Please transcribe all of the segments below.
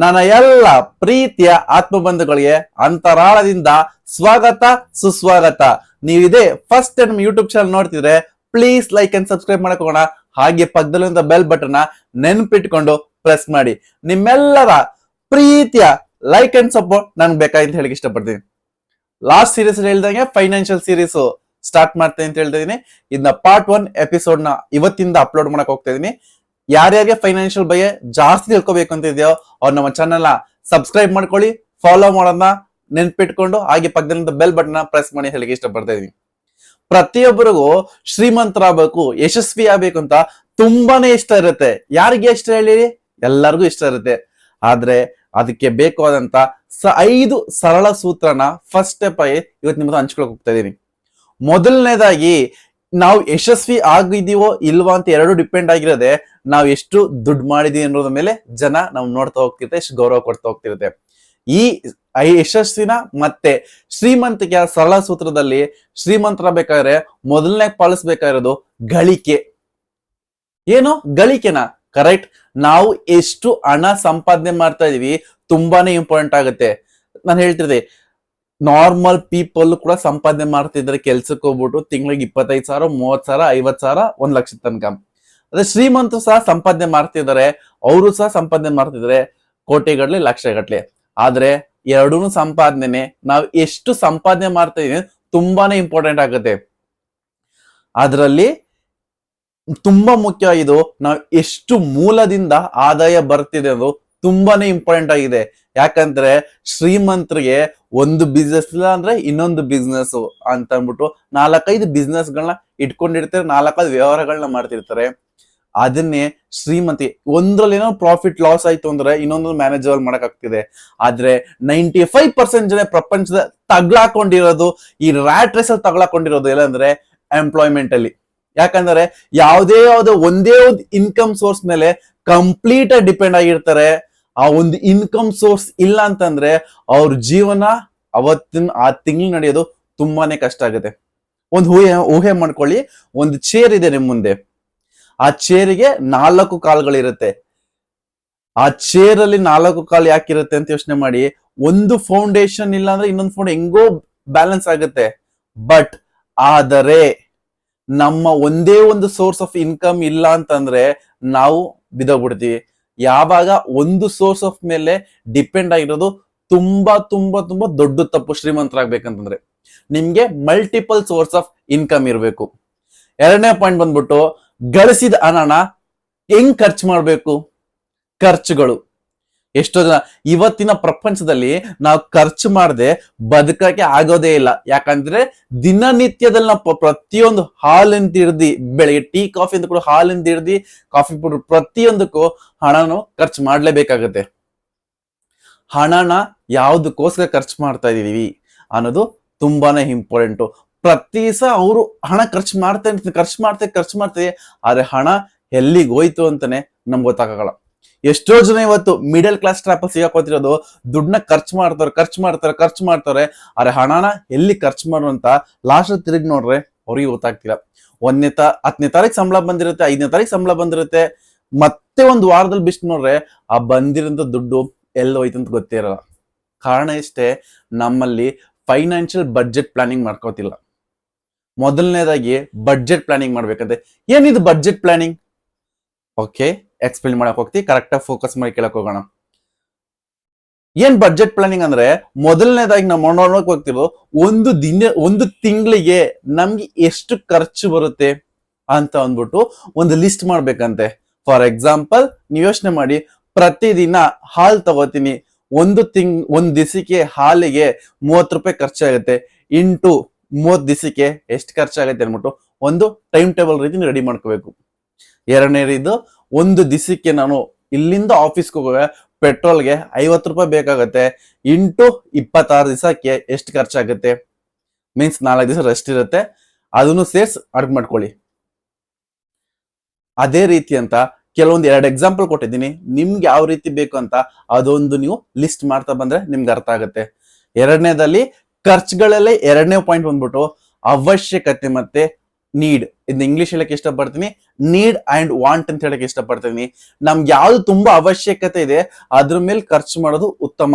ನನ್ನ ಎಲ್ಲ ಪ್ರೀತಿಯ ಆತ್ಮಬಂಧುಗಳಿಗೆ ಅಂತರಾಳದಿಂದ ಸ್ವಾಗತ, ಸುಸ್ವಾಗತ. ನೀವಿದೆ ಫಸ್ಟ್ ಟೈಮ್ ಯೂಟ್ಯೂಬ್ ಚಾನಲ್ ನೋಡ್ತಿದ್ರೆ ಪ್ಲೀಸ್ ಲೈಕ್ ಅಂಡ್ ಸಬ್ಸ್ಕ್ರೈಬ್ ಮಾಡ್ಕೋಣ ಹಾಗೆ ಪಕ್ಕದಲ್ಲಿಂದ ಬೆಲ್ ಬಟನ್ ನೆನ್ಪಿಟ್ಕೊಂಡು ಪ್ರೆಸ್ ಮಾಡಿ. ನಿಮ್ಮೆಲ್ಲರ ಪ್ರೀತಿಯ ಲೈಕ್ ಅಂಡ್ ಸಪೋರ್ಟ್ ನನ್ಗೆ ಬೇಕಾಗಿಂತ ಹೇಳಕ್ ಇಷ್ಟಪಡ್ತೀನಿ. ಲಾಸ್ಟ್ ಸೀರೀಸ್ ಹೇಳ್ದಂಗೆ ಫೈನಾನ್ಷಿಯಲ್ ಸೀರೀಸ್ ಸ್ಟಾರ್ಟ್ ಮಾಡ್ತೇನೆ ಅಂತ ಹೇಳ್ತಾ ಇದೀನಿ. ಇದನ್ನ ಪಾರ್ಟ್ ಒನ್ ಎಪಿಸೋಡ್ನ ಇವತ್ತಿಂದ ಅಪ್ಲೋಡ್ ಮಾಡಕ್ ಹೋಗ್ತಾ ಇದೀನಿ. ಯಾರ್ಯಾರಿಗೆ ಫೈನಾನ್ಷಿಯಲ್ ಬಗ್ಗೆ ಜಾಸ್ತಿ ತಿಳ್ಕೊಬೇಕು ಅಂತ ಇದೆಯೋ ಅವ್ರು ನಮ್ಮ ಚಾನೆಲ್ ಸಬ್ಸ್ಕ್ರೈಬ್ ಮಾಡ್ಕೊಳ್ಳಿ ಫಾಲೋ ಮಾಡೋದನ್ನ ನೆನ್ಪಿಟ್ಕೊಂಡು, ಹಾಗೆ ಪಕ್ಕದಿಂದ ಬೆಲ್ ಬಟನ್ ಪ್ರೆಸ್ ಮಾಡಿ ಹೇಳಿಕ್ಕೆ ಇಷ್ಟಪಡ್ತಾ ಇದೀನಿ ಪ್ರತಿಯೊಬ್ಬರಿಗೂ ಶ್ರೀಮಂತರಾಗಬೇಕು ಯಶಸ್ವಿ ಆಗ್ಬೇಕು ಅಂತ ತುಂಬಾನೇ ಇಷ್ಟ ಇರುತ್ತೆ. ಯಾರಿಗೆ ಇಷ್ಟ ಹೇಳಿರಿ ಎಲ್ಲರಿಗೂ ಇಷ್ಟ ಇರುತ್ತೆ. ಆದ್ರೆ ಅದಕ್ಕೆ ಬೇಕಾದಂತ ಐದು ಸರಳ ಸೂತ್ರನ ಫಸ್ಟ್ ಸ್ಟೆಪ್ ಆಗಿ ಇವತ್ತು ನಿಮ್ಗೆ ಹಂಚ್ಕೊಳಕ್ ಹೋಗ್ತಾ ಇದೀನಿ ಮೊದಲನೇದಾಗಿ ನಾವು ಯಶಸ್ವಿ ಆಗಿದೀವೋ ಇಲ್ವಾ ಅಂತ ಎರಡು ಡಿಪೆಂಡ್ ಆಗಿರೋದೆ, ನಾವು ಎಷ್ಟು ದುಡ್ಡು ಮಾಡಿದೀವಿ ಅನ್ನೋದ್ರ ಮೇಲೆ ಜನ ನಾವು ನೋಡ್ತಾ ಹೋಗ್ತಿರುತ್ತೆ, ಎಷ್ಟು ಗೌರವ ಕೊಡ್ತಾ ಹೋಗ್ತಿರುತ್ತೆ. ಈ ಐ ಯಶಸ್ಸಿನ ಮತ್ತೆ ಶ್ರೀಮಂತಿಕೆಯ ಸರಳ ಸೂತ್ರದಲ್ಲಿ ಶ್ರೀಮಂತರ ಬೇಕಾದ್ರೆ ಮೊದಲನೇ ಪಾಲಿಸ್ಬೇಕಾಗಿರೋದು ಗಳಿಕೆ. ಏನು? ಗಳಿಕೆನ? ಕರೆಕ್ಟ್ ನಾವು ಎಷ್ಟು ಹಣ ಸಂಪಾದನೆ ಮಾಡ್ತಾ ಇದೀವಿ, ತುಂಬಾನೇ ಇಂಪಾರ್ಟೆಂಟ್ ಆಗುತ್ತೆ. ನಾನು ಹೇಳ್ತಿದ್ದೆ ನಾರ್ಮಲ್ ಪೀಪಲ್ ಕೂಡ ಸಂಪಾದನೆ ಮಾಡ್ತಿದ್ರೆ ಕೆಲ್ಸಕ್ಕೆ ಹೋಗ್ಬಿಟ್ಟು ತಿಂಗಳಿಗೆ ಇಪ್ಪತ್ತೈದು ಸಾವಿರ ಮೂವತ್ ಸಾವಿರ ಐವತ್ ಸಾವಿರ, ಒಂದ್ ಲಕ್ಷ ತನಕ. ಅದೇ ಶ್ರೀಮಂತರು ಸಹ ಸಂಪಾದನೆ ಮಾಡ್ತಿದ್ದಾರೆ, ಅವರು ಸಹ ಸಂಪಾದನೆ ಮಾಡ್ತಿದ್ದಾರೆ ಕೋಟಿಗಟ್ಲೆ, ಲಕ್ಷಗಟ್ಲೆ. ಆದ್ರೆ ಎರಡೂ ಸಂಪಾದನೆ ನಾವು ಎಷ್ಟು ಸಂಪಾದನೆ ಮಾಡ್ತಾ ಇದೀವಿ ತುಂಬಾನೇ ಇಂಪಾರ್ಟೆಂಟ್ ಆಗುತ್ತೆ. ಅದರಲ್ಲಿ ತುಂಬಾ ಮುಖ್ಯ ಇದು, ನಾವು ಎಷ್ಟು ಮೂಲದಿಂದ ಆದಾಯ ಬರ್ತಿದೆ ಅದು ತುಂಬಾನೇ ಇಂಪಾರ್ಟೆಂಟ್ ಆಗಿದೆ. ಯಾಕಂದ್ರೆ ಶ್ರೀಮಂತರಿಗೆ ಒಂದು ಬಿಸ್ನೆಸ್ ಇಲ್ಲ ಅಂದ್ರೆ ಇನ್ನೊಂದು ಬಿಸ್ನೆಸ್ ಅಂತ ಅಂದ್ಬಿಟ್ಟು ನಾಲ್ಕೈದು ಬಿಸ್ನೆಸ್ ಗಳನ್ನ ಇಟ್ಕೊಂಡಿರ್ತಾರೆ, ನಾಲ್ಕೈದು ವ್ಯವಹಾರಗಳನ್ನ ಮಾಡ್ತಿರ್ತಾರೆ. ಅದನ್ನೇ ಶ್ರೀಮತಿ, ಒಂದ್ರಲ್ಲಿ ಏನೋ ಪ್ರಾಫಿಟ್ ಲಾಸ್ ಆಯ್ತು ಅಂದ್ರೆ ಇನ್ನೊಂದು ಮ್ಯಾನೇಜರ್ ಮಾಡಕ್ ಆಗ್ತಿದೆ ಆದ್ರೆ ನೈಂಟಿ ಫೈವ್ ಪರ್ಸೆಂಟ್ ಜನ ಪ್ರಪಂಚದ ತಗ್ಲಾಕೊಂಡಿರೋದು, ಈ ರ್ಯಾಟ್ ರೇಸ್ ಅಲ್ಲಿ ತಗ್ಲಾಕೊಂಡಿರೋದು ಎಲ್ಲ ಅಂದ್ರೆ ಎಂಪ್ಲಾಯ್ಮೆಂಟ್ ಅಲ್ಲಿ. ಯಾಕಂದ್ರೆ ಯಾವುದೇ ಯಾವುದೋ ಒಂದೇ ಒಂದು ಇನ್ಕಮ್ ಸೋರ್ಸ್ ಮೇಲೆ ಕಂಪ್ಲೀಟ್ ಡಿಪೆಂಡ್ ಆಗಿರ್ತಾರೆ. ಆ ಒಂದು ಇನ್ಕಮ್ ಸೋರ್ಸ್ ಇಲ್ಲ ಅಂತಂದ್ರೆ ಅವ್ರ ಜೀವನ ಅವತ್ತಿನ, ಆ ತಿಂಗಳು ನಡೆಯೋದು ತುಂಬಾನೇ ಕಷ್ಟ ಆಗುತ್ತೆ. ಒಂದು ಊಹೆ ಊಹೆ ಮಾಡ್ಕೊಳ್ಳಿ, ಒಂದು ಚೇರ್ ಇದೆ ನಿಮ್ ಮುಂದೆ. ಆ ಚೇರಿಗೆ ನಾಲ್ಕು ಕಾಲ್ಗಳಿರುತ್ತೆ. ಆ ಚೇರ್ ಅಲ್ಲಿ ನಾಲ್ಕು ಕಾಲ್ ಯಾಕಿರುತ್ತೆ ಅಂತ ಯೋಚನೆ ಮಾಡಿ, ಒಂದು ಫೌಂಡೇಶನ್ ಇಲ್ಲ ಅಂದ್ರೆ ಇನ್ನೊಂದು ಫೌಂಡ್ ಹೆಂಗೋ ಬ್ಯಾಲೆನ್ಸ್ ಆಗುತ್ತೆ. ಬಟ್ ಆದರೆ ನಮ್ಮ ಒಂದೇ ಒಂದು ಸೋರ್ಸ್ ಆಫ್ ಇನ್ಕಮ್ ಇಲ್ಲ ಅಂತಂದ್ರೆ ನಾವು ಬಿದ್ದೋಗ್ಬಿಡ್ತೀವಿ ಯಾವಾಗ ಒಂದು ಸೋರ್ಸ್ ಆಫ್ ಮೇಲೆ ಡಿಪೆಂಡ್ ಆಗಿರೋದು ತುಂಬಾ ತುಂಬಾ ತುಂಬಾ ದೊಡ್ಡ ತಪ್ಪು ಶ್ರೀಮಂತರಾಗ್ಬೇಕಂತಂದ್ರೆ. ನಿಮ್ಗೆ ಮಲ್ಟಿಪಲ್ ಸೋರ್ಸ್ ಆಫ್ ಇನ್ಕಮ್ ಇರಬೇಕು. ಎರಡನೇ ಪಾಯಿಂಟ್ ಬಂದ್ಬಿಟ್ಟು ಗಳಿಸಿದ ಹಣನ ಹೆಂಗ್ ಖರ್ಚು ಮಾಡಬೇಕು? ಖರ್ಚುಗಳು. ಎಷ್ಟೋ ಜನ ಇವತ್ತಿನ ಪ್ರಪಂಚದಲ್ಲಿ ನಾವು ಖರ್ಚು ಮಾಡದೆ ಬದುಕಕ್ಕೆ ಆಗೋದೇ ಇಲ್ಲ. ಯಾಕಂದ್ರೆ ದಿನನಿತ್ಯದಲ್ಲಿ ನಾವು ಪ್ರತಿಯೊಂದು ಹಾಲಿಂದ ಹಿಡ್ದು ಬೆಳಿಗ್ಗೆ ಟೀ, ಕಾಫಿ ಅಂತ ಕೂಡ ಹಾಲಿಂದ ಹಿಡ್ದು ಕಾಫಿ ಪುಡ್ರು ಪ್ರತಿಯೊಂದಕ್ಕೂ ಹಣನು ಖರ್ಚು ಮಾಡಲೇಬೇಕಾಗುತ್ತೆ. ಹಣನ ಯಾವುದಕ್ಕೋಸ್ಕರ ಖರ್ಚು ಮಾಡ್ತಾ ಇದೀವಿ ಅನ್ನೋದು ತುಂಬಾನೇ ಇಂಪಾರ್ಟೆಂಟು. ಪ್ರತಿ ಸಹ ಅವರು ಹಣ ಖರ್ಚು ಮಾಡ್ತಾ ಖರ್ಚು ಮಾಡ್ತಾ ಖರ್ಚು ಮಾಡ್ತೀವಿ ಆದ್ರೆ ಹಣ ಎಲ್ಲಿಗೆ ಹೋಯ್ತು ಅಂತಾನೆ ನಮ್ಗೆ ಗೊತ್ತಾಗಲ್ಲ. ಎಷ್ಟೋ ಜನ ಇವತ್ತು ಮಿಡಲ್ ಕ್ಲಾಸ್ ಟ್ರಾಪಲ್ ಸಿಗಾಕೋತಿರೋದು ದುಡ್ಡನ್ನ ಖರ್ಚು ಮಾಡ್ತಾರೆ ಖರ್ಚು ಮಾಡ್ತಾರೆ ಖರ್ಚು ಮಾಡ್ತಾರೆ ಆದ್ರೆ ಹಣನ ಎಲ್ಲಿ ಖರ್ಚು ಮಾಡುವಂತ ಲಾಸ್ಟ್ ತಿರುಗಿ ನೋಡ್ರೆ ಅವ್ರಿಗೆ ಗೊತ್ತಾಗ್ತಿಲ್ಲ. ಒಂದನೇ ತ, ಹತ್ತನೇ ತಾರೀಕು ಸಂಬಳ ಬಂದಿರುತ್ತೆ, ಐದನೇ ತಾರೀಕು ಸಂಬಳ ಬಂದಿರುತ್ತೆ. ಮತ್ತೆ ಒಂದು ವಾರದಲ್ಲಿ ಬಿಟ್ಟು ನೋಡ್ರೆ ಆ ಬಂದಿರೋಂಥ ದುಡ್ಡು ಎಲ್ಲಿ ಹೋಯ್ತು ಅಂತ ಗೊತ್ತೇ ಇರಲ್ಲ. ಕಾರಣ ಇಷ್ಟೇ, ನಮ್ಮಲ್ಲಿ ಫೈನಾನ್ಷಿಯಲ್ ಬಡ್ಜೆಟ್ ಪ್ಲಾನಿಂಗ್ ಮಾಡ್ಕೋತಿಲ್ಲ. ಮೊದಲನೇದಾಗಿ ಬಡ್ಜೆಟ್ ಪ್ಲಾನಿಂಗ್ ಮಾಡ್ಬೇಕಂತೆ. ಏನಿದು ಬಡ್ಜೆಟ್ ಪ್ಲಾನಿಂಗ್ ಓಕೆ ಎಕ್ಸ್ಪ್ಲೇನ್ ಮಾಡಕ್ ಹೋಗ್ತೀವಿ ಕರೆಕ್ಟಾಗಿ ಫೋಕಸ್ ಮಾಡಿ ಕೇಳಕ್ ಹೋಗೋಣ. ಏನ್ ಬಜೆಟ್ ಪ್ಲಾನಿಂಗ್ ಅಂದ್ರೆ, ಮೊದಲನೇದಾಗಿ ನಾವು ನೋಡೋಕ್ ಹೋಗ್ತಿರೋ ಒಂದು ದಿನ, ಒಂದು ತಿಂಗಳಿಗೆ ನಮ್ಗೆ ಎಷ್ಟು ಖರ್ಚು ಬರುತ್ತೆ ಅಂತ ಅಂದ್ಬಿಟ್ಟು ಒಂದು ಲಿಸ್ಟ್ ಮಾಡ್ಬೇಕಂತೆ. ಫಾರ್ ಎಕ್ಸಾಂಪಲ್ ನೀವು ಯೋಚನೆ ಮಾಡಿ, ಪ್ರತಿದಿನ ಹಾಲು ತಗೋತೀನಿ, ಒಂದು ತಿಂಗ್, ಒಂದ್ ದಿಸಿಕೆ ಹಾಲಿಗೆ ಮೂವತ್ತು ರೂಪಾಯಿ ಖರ್ಚಾಗುತ್ತೆ. ಇಂಟು ಮೂವತ್ತು ದಿಸಿಕೆ ಎಷ್ಟು ಖರ್ಚಾಗುತ್ತೆ ಅಂದ್ಬಿಟ್ಟು ಒಂದು ಟೈಮ್ ಟೇಬಲ್ ರೀತಿ ರೆಡಿ ಮಾಡ್ಕೋಬೇಕು. ಎರಡನೇದು ಒಂದು ದಿಸಕ್ಕೆ ನಾನು ಇಲ್ಲಿಂದ ಆಫೀಸ್ಗೆ ಹೋಗುವ ಪೆಟ್ರೋಲ್ಗೆ ಐವತ್ತು ರೂಪಾಯಿ ಬೇಕಾಗುತ್ತೆ. ಇಂಟು ಇಪ್ಪತ್ತಾರು ದಿವಸಕ್ಕೆ ಎಷ್ಟು ಖರ್ಚಾಗುತ್ತೆ? ಮೀನ್ಸ್ ನಾಲ್ಕು ದಿವಸ ರೆಸ್ಟ್ ಇರುತ್ತೆ. ಅದನ್ನು ಸೇರ್ಸ್ ಅಡ್ಗೆ ಮಾಡ್ಕೊಳ್ಳಿ. ಅದೇ ರೀತಿ ಅಂತ ಕೆಲವೊಂದು ಎರಡು ಎಕ್ಸಾಂಪಲ್ ಕೊಟ್ಟಿದ್ದೀನಿ. ನಿಮ್ಗೆ ಯಾವ ರೀತಿ ಬೇಕು ಅಂತ ಅದೊಂದು ನೀವು ಲಿಸ್ಟ್ ಮಾಡ್ತಾ ಬಂದ್ರೆ ನಿಮ್ಗೆ ಅರ್ಥ ಆಗುತ್ತೆ. ಎರಡನೇದಲ್ಲಿ ಖರ್ಚುಗಳಲ್ಲೇ ಎರಡನೇ ಪಾಯಿಂಟ್ ಬಂದ್ಬಿಟ್ಟು ಅವಶ್ಯಕತೆ ಮತ್ತೆ ನೀಡ್ ಇದನ್ನ ಇಂಗ್ಲಿಷ್ ಹೇಳಕ್ ಇಷ್ಟಪಡ್ತೀನಿ. ನೀಡ್ ಅಂಡ್ ವಾಂಟ್ ಅಂತ ಹೇಳಕ್ ಇಷ್ಟಪಡ್ತೀನಿ. ನಮ್ಗೆ ಯಾವ್ದು ತುಂಬಾ ಅವಶ್ಯಕತೆ ಇದೆ, ಅದ್ರ ಮೇಲೆ ಖರ್ಚು ಮಾಡೋದು ಉತ್ತಮ.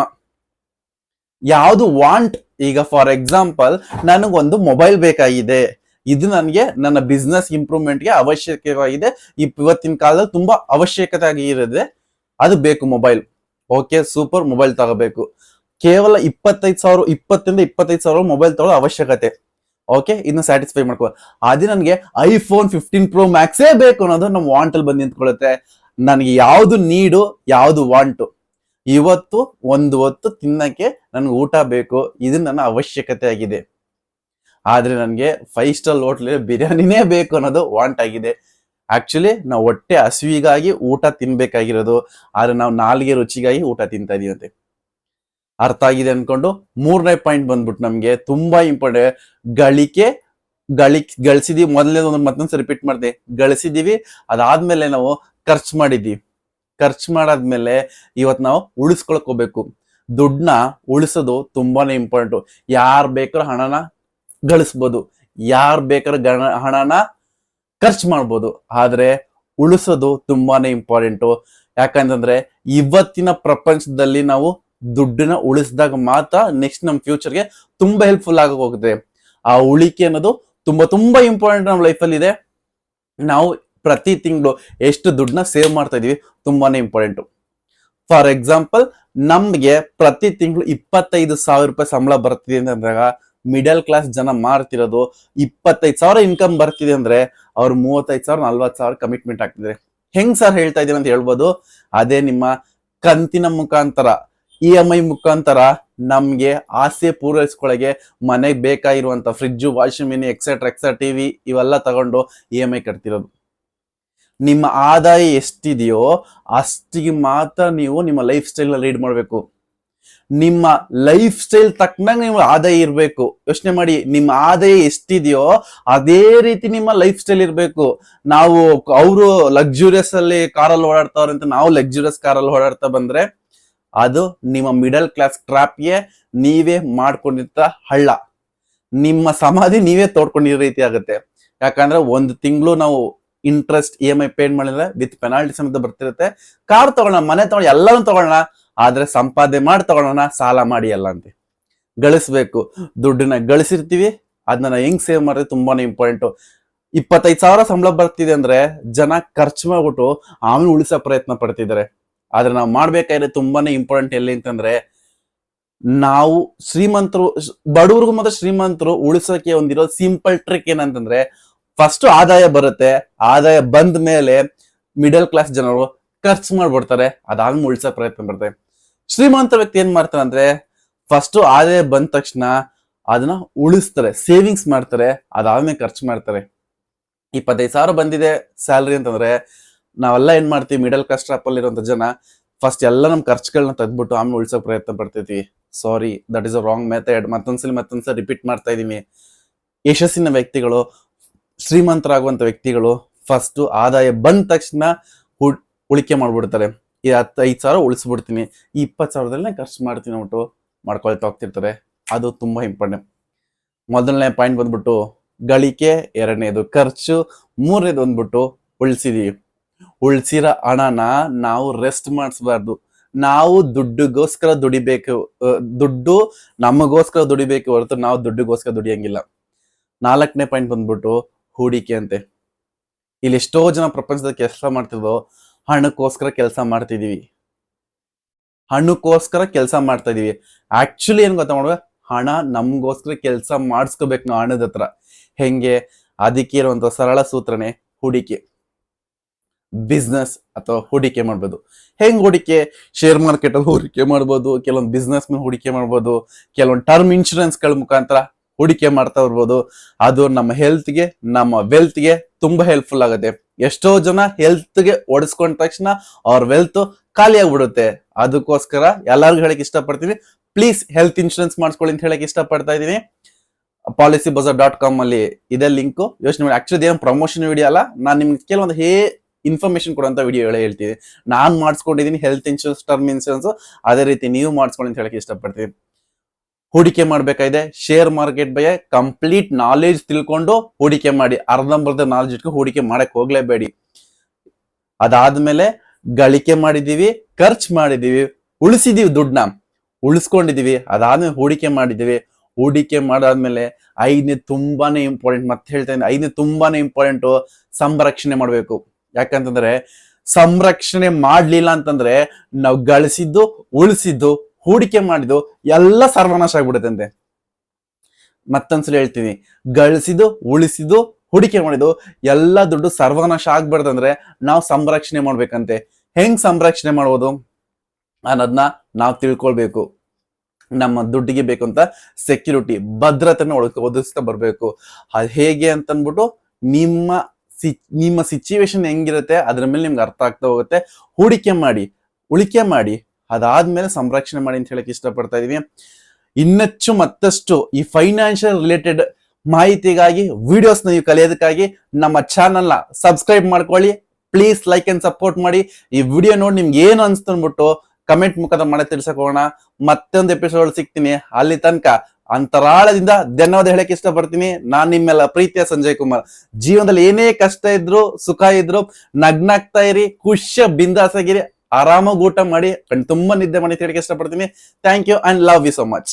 ಯಾವ್ದು ವಾಂಟ್, ಈಗ ಫಾರ್ ಎಕ್ಸಾಂಪಲ್, ನನಗೊಂದು ಮೊಬೈಲ್ ಬೇಕಾಗಿದೆ. ಇದು ನನಗೆ ನನ್ನ ಬಿಸ್ನೆಸ್ ಇಂಪ್ರೂವ್ಮೆಂಟ್ಗೆ ಅವಶ್ಯಕವಾಗಿದೆ. ಇವತ್ತಿನ ಕಾಲದಲ್ಲಿ ತುಂಬಾ ಅವಶ್ಯಕತೆ ಆಗಿ ಅದು ಬೇಕು ಮೊಬೈಲ್. ಓಕೆ, ಸೂಪರ್ ಮೊಬೈಲ್ ತಗೋಬೇಕು. ಕೇವಲ ಇಪ್ಪತ್ತೈದು ಸಾವಿರ, ಇಪ್ಪತ್ತರಿಂದ ಇಪ್ಪತ್ತೈದು ಸಾವಿರ ಮೊಬೈಲ್ ತಗೊಳ್ಳೋ ಅವಶ್ಯಕತೆ. ಓಕೆ ಇನ್ನು ಸ್ಯಾಟಿಸ್ಫೈ ಮಾಡ್ಕೋ. ಅದೇ ನನಗೆ ಐಫೋನ್ ಫಿಫ್ಟೀನ್ ಪ್ರೋ ಮ್ಯಾಕ್ಸೇ ಬೇಕು ಅನ್ನೋದು ನಮ್ಮ ವಾಂಟಲ್ಲಿ ಬಂದು ನಿಂತ್ಕೊಳ್ಳುತ್ತೆ. ನನಗೆ ಯಾವುದು ನೀಡು ಯಾವುದು ವಾಂಟು ಇವತ್ತು ಒಂದು ಹೊತ್ತು ತಿನ್ನಕ್ಕೆ ನನಗೆ ಊಟ ಬೇಕು. ಇದು ನನ್ನ ಅವಶ್ಯಕತೆ ಆಗಿದೆ. ಆದರೆ ನನಗೆ ಫೈವ್ ಸ್ಟಾರ್ ಹೋಟ್ಲಲ್ಲಿ ಬಿರಿಯಾನಿನೇ ಬೇಕು ಅನ್ನೋದು ವಾಂಟ್ ಆಗಿದೆ. ಆಕ್ಚುಲಿ ನಾವು ಹೊಟ್ಟೆ ಹಸಿವಿಗಾಗಿ ಊಟ ತಿನ್ಬೇಕಾಗಿರೋದು. ಆದರೆ ನಾವು ನಾಲಿಗೆ ರುಚಿಗಾಗಿ ಊಟ ತಿಂತಾ ಇದೀವಂತೆ. ಅರ್ಥ ಆಗಿದೆ ಅನ್ಕೊಂಡು ಮೂರನೇ ಪಾಯಿಂಟ್ ಬಂದ್ಬಿಟ್ಟು ನಮ್ಗೆ ತುಂಬಾ ಇಂಪಾರ್ಟೆಂಟ್ ಗಳಿಕೆ ಗಳಿ ಗಳಿಸಿದೀವಿ. ಮೊದಲನೇ ಒಂದು ಮತ್ತೊಂದ್ಸರಿ ರಿಪೀಟ್ ಮಾಡಿದೆ. ಗಳಿಸಿದೀವಿ. ಅದಾದ್ಮೇಲೆ ನಾವು ಖರ್ಚು ಮಾಡಿದೀವಿ. ಖರ್ಚು ಮಾಡಾದ್ಮೇಲೆ ಇವತ್ತು ನಾವು ಉಳಿಸ್ಕೊಳಕ್ ಹೋಗ್ಬೇಕು. ದುಡ್ಡನ್ನ ಉಳಿಸೋದು ತುಂಬಾನೇ ಇಂಪಾರ್ಟೆಂಟ್ ಯಾರ್ ಬೇಕಾದ್ರೂ ಹಣನ ಗಳಿಸ್ಬೋದು. ಯಾರ್ ಬೇಕಾದ್ರೂ ಗಣ, ಹಣನ ಖರ್ಚು ಮಾಡ್ಬೋದು. ಆದರೆ ಉಳಿಸೋದು ತುಂಬಾನೇ ಇಂಪಾರ್ಟೆಂಟು ಯಾಕಂತಂದ್ರೆ ಇವತ್ತಿನ ಪ್ರಪಂಚದಲ್ಲಿ ನಾವು ದುಡ್ಡನ್ನ ಉಳಿಸಿದಾಗ ಮಾತ್ರ ನೆಕ್ಸ್ಟ್ ನಮ್ಮ ಫ್ಯೂಚರ್ಗೆ ತುಂಬಾ ಹೆಲ್ಪ್ಫುಲ್ ಆಗಿ ಹೋಗುತ್ತೆ. ಆ ಉಳಿಕೆ ಅನ್ನೋದು ತುಂಬಾ ತುಂಬಾ ಇಂಪಾರ್ಟೆಂಟ್ ನಮ್ಮ ಲೈಫಲ್ಲಿ ಇದೆ. ನಾವು ಪ್ರತಿ ತಿಂಗಳು ಎಷ್ಟು ದುಡ್ಡನ್ನ ಸೇವ್ ಮಾಡ್ತಾ ಇದೀವಿ ತುಂಬಾನೇ ಇಂಪಾರ್ಟೆಂಟ್ ಫಾರ್ ಎಕ್ಸಾಂಪಲ್ ನಮ್ಗೆ ಪ್ರತಿ ತಿಂಗಳು ಇಪ್ಪತ್ತೈದು ಸಾವಿರ ರೂಪಾಯಿ ಸಂಬಳ ಬರ್ತಿದೆ ಅಂತಂದಾಗ ಮಿಡಲ್ ಕ್ಲಾಸ್ ಜನ ಮಾಡ್ತಿರೋದು ಇಪ್ಪತ್ತೈದು ಸಾವಿರ ಇನ್ಕಮ್ ಬರ್ತಿದೆ ಅಂದ್ರೆ ಅವ್ರು ಮೂವತ್ತೈದು ಸಾವಿರ, ನಲ್ವತ್ತು ಸಾವಿರ ಕಮಿಟ್ಮೆಂಟ್ ಆಗ್ತಿದ್ರೆ ಹೆಂಗ್ ಸರ್ ಹೇಳ್ತಾ ಇದ್ದೀವಿ ಅಂತ ಹೇಳ್ಬೋದು. ಅದೇ ನಿಮ್ಮ ಕಂತಿನ ಮುಖಾಂತರ ಇ ಎಂ ಐ ಮುಖಾಂತರ ನಮ್ಗೆ ಆಸೆ ಪೂರೈಸ್ಕೊಳಗೆ ಮನೆಗೆ ಬೇಕಾಗಿರುವಂತ ಫ್ರಿಡ್ಜು ವಾಷಿಂಗ್ ಮಿನಿ ಎಕ್ಸೆಟ್ರಾ ಎಕ್ಸೆಟ್ರಾ ಟಿವಿ ಇವೆಲ್ಲ ತಗೊಂಡು ಇ ಎಂ ಐ ಕಟ್ತಿರೋದು. ನಿಮ್ಮ ಆದಾಯ ಎಷ್ಟಿದೆಯೋ ಅಷ್ಟಿಗೆ ಮಾತ್ರ ನೀವು ನಿಮ್ಮ ಲೈಫ್ ಸ್ಟೈಲ್ ಲೀಡ್ ಮಾಡಬೇಕು. ನಿಮ್ಮ ಲೈಫ್ ಸ್ಟೈಲ್ ತಕ್ಕನಾಗ ನಿಮ್ಮ ಆದಾಯ ಇರಬೇಕು. ಯೋಚನೆ ಮಾಡಿ, ನಿಮ್ಮ ಆದಾಯ ಎಷ್ಟಿದೆಯೋ ಅದೇ ರೀತಿ ನಿಮ್ಮ ಲೈಫ್ ಸ್ಟೈಲ್ ಇರಬೇಕು. ನಾವು ಅವರು ಲಕ್ಸುರಿಯಸ್ ಅಲ್ಲಿ ಕಾರಲ್ಲಿ ಓಡಾಡ್ತಾವ್ರೆ ಅಂತ ನಾವು ಲಕ್ಸುರಿಯಸ್ ಕಾರಲ್ಲಿ ಓಡಾಡ್ತಾ ಬಂದ್ರೆ ಅದು ನಿಮ್ಮ ಮಿಡಲ್ ಕ್ಲಾಸ್ ಟ್ರಾಪ್ಗೆ ನೀವೇ ಮಾಡ್ಕೊಂಡಿದ್ದ ಹಳ್ಳ. ನಿಮ್ಮ ಸಮಾಧಿ ನೀವೇ ತೋಡ್ಕೊಂಡಿರೋ ರೀತಿ ಆಗುತ್ತೆ. ಯಾಕಂದ್ರೆ ಒಂದು ತಿಂಗಳು ನಾವು interest E M I paid ಮಾಡಿದ್ರೆ ವಿತ್ ಪೆನಾಲ್ಟಿ ಸಮೇತ ಬರ್ತಿರುತ್ತೆ. ಕಾರ್ ತಗೊಳ್ಳೋಣ, ಮನೆ ತಗೊಳ್ಳೋಣ ಎಲ್ಲಾನು ತಗೊಳ್ಳೋಣ, ಆದ್ರೆ ಸಂಪಾದನೆ ಮಾಡಿ ತಗೊಳ್ಳೋಣ, ಸಾಲ ಮಾಡಿ ಅಲ್ಲ ಅಂತ. ಗಳಿಸ್ಬೇಕು. ದುಡ್ಡನ್ನ ಗಳಿಸಿರ್ತೀವಿ, ಅದನ್ನ ಹೆಂಗ್ ಸೇವ್ ಮಾಡಿದ್ರೆ ತುಂಬಾನೇ ಇಂಪಾರ್ಟೆಂಟ್ ಇಪ್ಪತ್ತೈದು ಸಾವಿರ ಸಂಬಳ ಬರ್ತಿದೆ ಅಂದ್ರೆ ಜನ ಖರ್ಚು ಮಾಡ್ಬಿಟ್ಟು ಆಮೇಲೆ ಉಳಿಸೋ ಪ್ರಯತ್ನ ಪಡ್ತಿದ್ದಾರೆ. ಆದ್ರೆ ನಾವು ಮಾಡ್ಬೇಕಾದ್ರೆ ತುಂಬಾನೇ ಇಂಪಾರ್ಟೆಂಟ್ ಎಲ್ಲಿ ಅಂತಂದ್ರೆ, ನಾವು ಶ್ರೀಮಂತರು ಬಡವ್ರಿಗೂ ಮತ್ತೆ ಶ್ರೀಮಂತರು ಉಳಿಸೋಕೆ ಒಂದಿರೋ ಸಿಂಪಲ್ ಟ್ರಿಕ್ ಏನಂತಂದ್ರೆ ಫಸ್ಟ್ ಆದಾಯ ಬರುತ್ತೆ, ಆದಾಯ ಬಂದ ಮೇಲೆ ಮಿಡಲ್ ಕ್ಲಾಸ್ ಜನರು ಖರ್ಚು ಮಾಡ್ಬಿಡ್ತಾರೆ, ಅದಾದ್ಮೇಲೆ ಉಳಿಸೋ ಪ್ರಯತ್ನ ಪಡ್ತಾರೆ ಶ್ರೀಮಂತ ವ್ಯಕ್ತಿ ಏನ್ ಮಾಡ್ತಾರೆ ಅಂದ್ರೆ ಫಸ್ಟ್ ಆದಾಯ ಬಂದ ತಕ್ಷಣ ಅದನ್ನ ಉಳಿಸ್ತಾರೆ ಸೇವಿಂಗ್ಸ್ ಮಾಡ್ತಾರೆ, ಅದಾದ್ಮೇಲೆ ಖರ್ಚು ಮಾಡ್ತಾರೆ. ಇಪ್ಪತ್ತೈದು ಸಾವಿರ ಬಂದಿದೆ ಸ್ಯಾಲ್ರಿ ಅಂತಂದ್ರೆ ನಾವೆಲ್ಲ ಏನ್ ಮಾಡ್ತೀವಿ? ಮಿಡಲ್ ಕ್ಲಾಸ್ ಟ್ರಾಪ್ ಅಲ್ಲಿ ಇರುವಂತ ಜನ ಫಸ್ಟ್ ಎಲ್ಲ ನಮ್ಮ ಖರ್ಚುಗಳನ್ನ ತೆಗ್ದ್ಬಿಟ್ಟು ಆಮೇಲೆ ಉಳಿಸೋ ಪ್ರಯತ್ನ ಪಡ್ತೈತಿ sorry that is a wrong method ಮತ್ತೊಂದ್ಸಲಿ ಮತ್ತೊಂದ್ಸಲಿ ರಿಪೀಟ್ ಮಾಡ್ತಾ ಇದೀನಿ ಯಶಸ್ಸಿನ ವ್ಯಕ್ತಿಗಳು, ಶ್ರೀಮಂತರಾಗುವಂತ ವ್ಯಕ್ತಿಗಳು ಫಸ್ಟ್ ಆದಾಯ ಬಂದ ತಕ್ಷಣ ಉಳಿಕೆ ಮಾಡ್ಬಿಡ್ತಾರೆ. ಈ ಹತ್ತೈದು ಸಾವಿರ ಉಳಿಸ್ಬಿಡ್ತೀನಿ. ಈ ಇಪ್ಪತ್ತು ಸಾವಿರದಲ್ಲೇ ಖರ್ಚು ಮಾಡ್ತೀನಿ ಅಂದ್ಬಿಟ್ಟು ಮಾಡ್ಕೊಳ್ತಾ ಹೋಗ್ತಿರ್ತಾರೆ. ಅದು ತುಂಬ ಇಂಪಾರ್ಟೆಂಟ್ ಮೊದಲನೇ ಪಾಯಿಂಟ್ ಬಂದ್ಬಿಟ್ಟು, ಗಳಿಕೆ, ಎರಡನೇದು ಖರ್ಚು, ಮೂರನೇದು ಬಂದ್ಬಿಟ್ಟು ಉಳಿಸಿದೀವಿ. ಉಳಿಸಿರೋ ಹಣನ ನಾವು ರೆಸ್ಟ್ ಮಾಡಿಸ್ಬಾರ್ದು. ನಾವು ದುಡ್ಡುಗೋಸ್ಕರ ದುಡಿಬೇಕು ದುಡ್ಡು ನಮಗೋಸ್ಕರ ದುಡಿಬೇಕು ಹೊರತು ನಾವು ದುಡ್ಡುಗೋಸ್ಕರ ದುಡಿಯಂಗಿಲ್ಲ. ನಾಲ್ಕನೇ ಪಾಯಿಂಟ್ ಬಂದ್ಬಿಟ್ಟು ಹೂಡಿಕೆ ಅಂತೆ. ಇಲ್ಲಿ ಎಷ್ಟೋ ಜನ ಪ್ರಪಂಚದ ಕೆಲಸ ಮಾಡ್ತಿದ್ವೋ, ಹಣಕ್ಕೋಸ್ಕರ ಕೆಲಸ ಮಾಡ್ತಿದೀವಿ. ಹಣಕ್ಕೋಸ್ಕರ ಕೆಲಸ ಮಾಡ್ತಾ ಇದೀವಿ ಆಕ್ಚುಲಿ ಏನ್ ಗೊತ್ತಾ ಮಾಡುವ ಹಣ ನಮ್ಗೋಸ್ಕರ ಕೆಲಸ ಮಾಡಿಸ್ಕೋಬೇಕು ನಾವು ಹಣದ ಹತ್ರ. ಹೆಂಗೆ? ಅದಕ್ಕೆ ಇರುವಂತ ಸರಳ ಸೂತ್ರನೇ ಹೂಡಿಕೆ. ಬಿಸ್ನೆಸ್ ಅಥವಾ ಹೂಡಿಕೆ ಮಾಡ್ಬೋದು. ಹೆಂಗ್ ಹೂಡಿಕೆ? ಶೇರ್ ಮಾರ್ಕೆಟ್ ಅಲ್ಲಿ ಹೂಡಿಕೆ ಮಾಡ್ಬೋದು, ಕೆಲವೊಂದು ಬಿಸ್ನೆಸ್ ಮೇಲೆ ಹೂಡಿಕೆ ಮಾಡ್ಬೋದು, ಕೆಲವೊಂದು ಟರ್ಮ್ ಇನ್ಶೂರೆನ್ಸ್ಗಳ ಮುಖಾಂತರ ಹೂಡಿಕೆ ಮಾಡ್ತಾ ಇರ್ಬೋದು. ಅದು ನಮ್ಮ ಹೆಲ್ತ್ಗೆ ನಮ್ಮ ವೆಲ್ತ್ಗೆ ತುಂಬಾ ಹೆಲ್ಪ್ಫುಲ್ ಆಗುತ್ತೆ. ಎಷ್ಟೋ ಜನ ಹೆಲ್ತ್ಗೆ ಓಡಿಸ್ಕೊಂಡ ತಕ್ಷಣ ಅವ್ರ ವೆಲ್ತ್ ಖಾಲಿ ಆಗ್ಬಿಡುತ್ತೆ ಅದಕ್ಕೋಸ್ಕರ ಎಲ್ಲರಿಗೂ ಹೇಳಕ್ ಇಷ್ಟಪಡ್ತೀನಿ. ಪ್ಲೀಸ್ ಹೆಲ್ತ್ ಇನ್ಶೂರೆನ್ಸ್ ಮಾಡಿಸ್ಕೊಳ್ಳಿ ಅಂತ ಹೇಳಕ್ ಇಷ್ಟಪಡ್ತಾ ಇದ್ದೀನಿ. ಪಾಲಿಸಿ ಬಜಾರ್ ಡಾಟ್ ಕಾಮ್ ಅಲ್ಲಿ ಇದೆ ಲಿಂಕ್ ಯೋಚನೆ ಮಾಡಿ. ಆಕ್ಚುಲಿ ಏನು ಪ್ರಮೋಷನ್ ವಿಡಿಯೋ ಅಲ್ಲ. ನಾನು ನಿಮ್ಗೆ ಕೆಲವೊಂದು ಹೇ ಇನ್ಫಾರ್ಮೇಶನ್ ಕೊಡುವಂತ ವಿಡಿಯೋಗಳೇ ಹೇಳ್ತೀವಿ ನಾನ್ ಮಾಡಿಸ್ಕೊಂಡಿದ್ದೀನಿ ಹೆಲ್ತ್ ಇನ್ಶೂರೆನ್ಸ್ ಟರ್ಮ್ ಇನ್ಶೂರೆನ್ಸ್ ಅದೇ ರೀತಿ ನೀವು ಮಾಡಿಸ್ಕೊಳ್ಳಿ ಅಂತ ಹೇಳಕ್ಕೆ ಇಷ್ಟಪಡ್ತೀವಿ ಹೂಡಿಕೆ ಮಾಡ್ಬೇಕಾಗಿದೆ. ಶೇರ್ ಮಾರ್ಕೆಟ್ ಬಗ್ಗೆ ಕಂಪ್ಲೀಟ್ ನಾಲೆಜ್ ತಿಳ್ಕೊಂಡು ಹೂಡಿಕೆ ಮಾಡಿ. ಅರ್ಧಂಬರ್ಧ ನಾಲೆಜ್ ಇಟ್ಕೊಂಡು ಹೂಡಿಕೆ ಮಾಡಕ್ ಹೋಗ್ಲೇಬೇಡಿ. ಅದಾದ್ಮೇಲೆ ಗಳಿಕೆ ಮಾಡಿದೀವಿ ಖರ್ಚು ಮಾಡಿದೀವಿ ಉಳಿಸಿದೀವಿ ದುಡ್ಡನ್ನ. ಉಳಿಸ್ಕೊಂಡಿದೀವಿ ಅದಾದ್ಮೇಲೆ ಹೂಡಿಕೆ ಮಾಡಿದೀವಿ ಹೂಡಿಕೆ ಮಾಡಾದ್ಮೇಲೆ ಐದನೇ ತುಂಬಾನೇ ಇಂಪಾರ್ಟೆಂಟ್ ಮತ್ತೆ ಹೇಳ್ತಾ ಇದ್ದೀನಿ ಐದನೇ ತುಂಬಾನೇ ಇಂಪಾರ್ಟೆಂಟ್ ಸಂರಕ್ಷಣೆ ಮಾಡ್ಬೇಕು. ಯಾಕಂತಂದ್ರೆ ಸಂರಕ್ಷಣೆ ಮಾಡ್ಲಿಲ್ಲ ಅಂತಂದ್ರೆ ನಾವು ಗಳಿಸಿದ್ದು, ಉಳಿಸಿದ್ದು, ಹೂಡಿಕೆ ಮಾಡಿದ್ದು ಎಲ್ಲ ಸರ್ವನಾಶ ಆಗ್ಬಿಡುತ್ತಂತೆ. ಮತ್ತೊಂದ್ಸಲ ಹೇಳ್ತೀನಿ, ಗಳಿಸಿದ್ದು, ಉಳಿಸಿದ್ದು, ಹೂಡಿಕೆ ಮಾಡಿದ್ದು ಎಲ್ಲ ದುಡ್ಡು ಸರ್ವನಾಶ ಆಗ್ಬಾರ್ದಂದ್ರೆ ನಾವು ಸಂರಕ್ಷಣೆ ಮಾಡ್ಬೇಕಂತೆ. ಹೆಂಗ್ ಸಂರಕ್ಷಣೆ ಮಾಡ್ಬೋದು ಅನ್ನೋದನ್ನ ನಾವು ತಿಳ್ಕೊಳ್ಬೇಕು. ನಮ್ಮ ದುಡ್ಡಿಗೆ ಬೇಕು ಅಂತ ಸೆಕ್ಯೂರಿಟಿ ಭದ್ರತೆನ ಒಳಗ ಒದಗಿಸ್ತಾ ಬರ್ಬೇಕು. ಅದು ಹೇಗೆ ಅಂತ ಅಂದ್ಬಿಟ್ಟು ನಿಮ್ಮ ಸಿ, ನಿಮ್ಮ ಸಿಚುವೇಶನ್ ಹೆಂಗಿರುತ್ತೆ, ಅದ್ರ ಮೇಲೆ ನಿಮ್ಗೆ ಅರ್ಥ ಆಗ್ತಾ ಹೋಗುತ್ತೆ. ಹೂಡಿಕೆ ಮಾಡಿ, ಉಳಿಕೆ ಮಾಡಿ, ಅದಾದ್ಮೇಲೆ ಸಂರಕ್ಷಣೆ ಮಾಡಿ ಅಂತ ಹೇಳಕ್ ಇಷ್ಟಪಡ್ತಾ ಇದೀವಿ ಇನ್ನಚ್ಚು ಮತ್ತಷ್ಟು ಈ ಫೈನಾನ್ಷಿಯಲ್ ರಿಲೇಟೆಡ್ ಮಾಹಿತಿಗಾಗಿ ವಿಡಿಯೋಸ್ ನೀವು ಕಲಿಯೋದಕ್ಕಾಗಿ ನಮ್ಮ ಚಾನಲ್ನ ಸಬ್ಸ್ಕ್ರೈಬ್ ಮಾಡ್ಕೊಳ್ಳಿ. ಪ್ಲೀಸ್ ಲೈಕ್ ಅಂಡ್ ಸಪೋರ್ಟ್ ಮಾಡಿ. ಈ ವಿಡಿಯೋ ನೋಡಿ ನಿಮ್ಗೆ ಏನು ಅನ್ಸ್ತು ಅಂದ್ಬಿಟ್ಟು ಕಮೆಂಟ್ ಮುಖದ ಮಾಡಿ ತಿಳಿಸಕೋಣ ಮತ್ತೊಂದು ಎಪಿಸೋಡ್ ಸಿಗ್ತೀನಿ. ಅಲ್ಲಿ ತನಕ ಅಂತರಾಳದಿಂದ ಧನ್ಯವಾದ ಹೇಳಕ್ ಇಷ್ಟಪಡ್ತೀನಿ. ನಾನ್ ನಿಮ್ಮೆಲ್ಲ ಪ್ರೀತಿಯ ಸಂಜಯ್ ಕುಮಾರ್. ಜೀವನದಲ್ಲಿ ಏನೇ ಕಷ್ಟ ಇದ್ರು, ಸುಖ ಇದ್ರು, ನಗ್ನಾಗ್ತಾ ಇರಿ, ಖುಷಿಯ ಬಿಂದಾಸಾಗಿರಿ, ಆರಾಮಾಗಿ ಊಟ ಮಾಡಿ, ಕಣ್ ತುಂಬಾ ನಿದ್ದೆ ಮಾಡಿ ಹೇಳಕ್ಕೆ ಹೇಳಕ್ ಇಷ್ಟಪಡ್ತೀನಿ. Thank you and love you so much